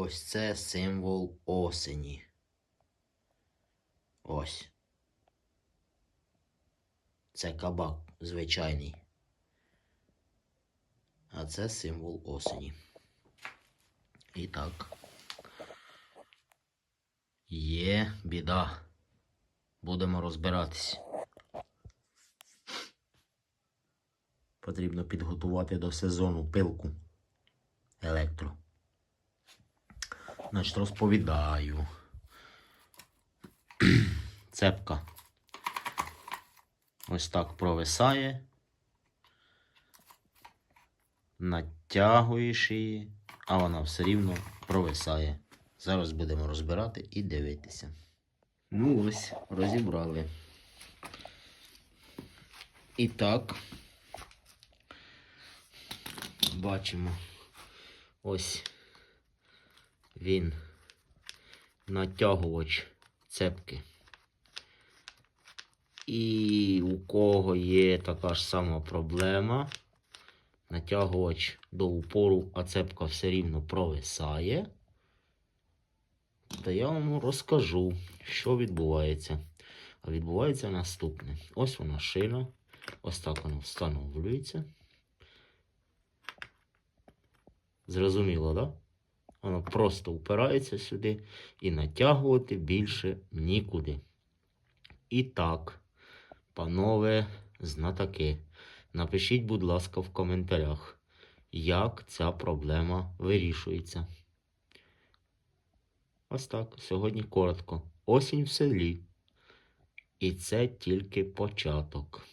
Ось це символ осені. Ось. Це кабак звичайний. А це символ осені. І так. Є біда. Будемо розбиратись. Потрібно підготувати до сезону пилку електро. Значить, розповідаю. Цепка ось так провисає. Натягуєш її, а вона все рівно провисає. Зараз будемо розбирати і дивитися. Ну ось, розібрали. І так, бачимо ось він натягувач цепки. І у кого є така ж сама проблема, натягувач до упору, а цепка все рівно провисає, то я вам розкажу, що відбувається. А відбувається наступне. Ось вона шина. Ось так вона встановлюється. Зрозуміло, так? Да? Воно просто впирається сюди і натягувати більше нікуди. І так, панове знатоки, напишіть, будь ласка, в коментарях, як ця проблема вирішується. Ось так, сьогодні коротко. Осінь в селі. І це тільки початок.